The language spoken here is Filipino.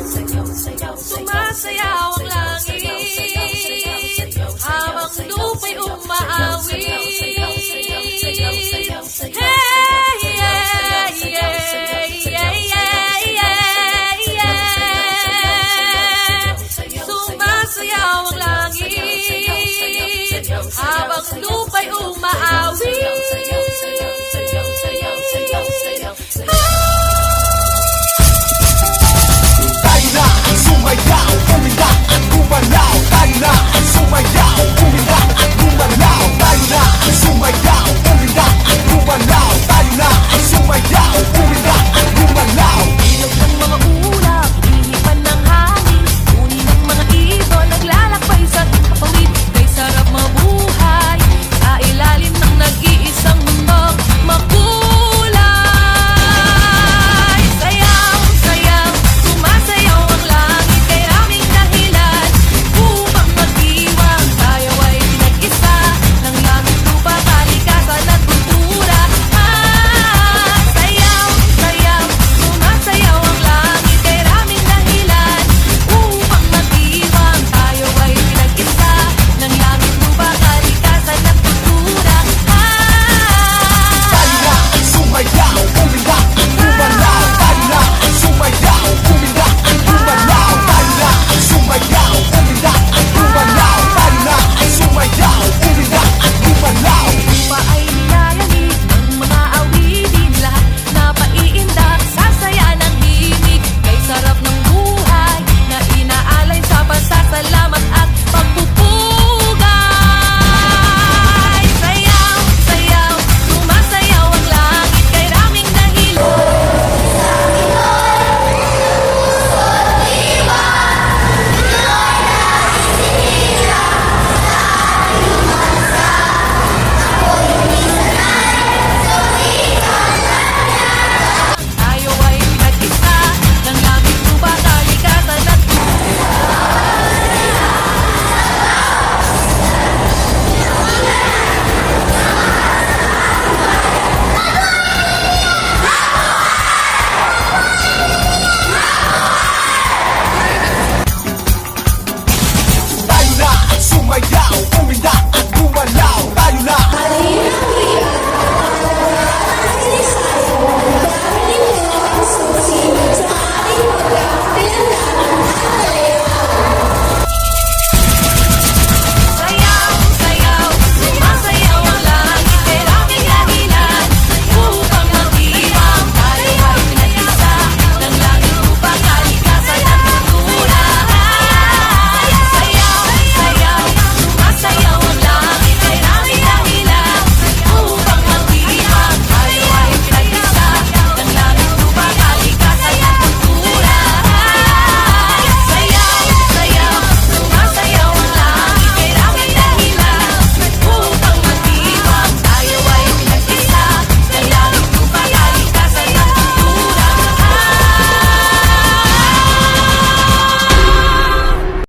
Sumasayaw ang langit Habang lupa'y umaawi Hey, yeah, yeah, ang langit Habang lupa'y umaawi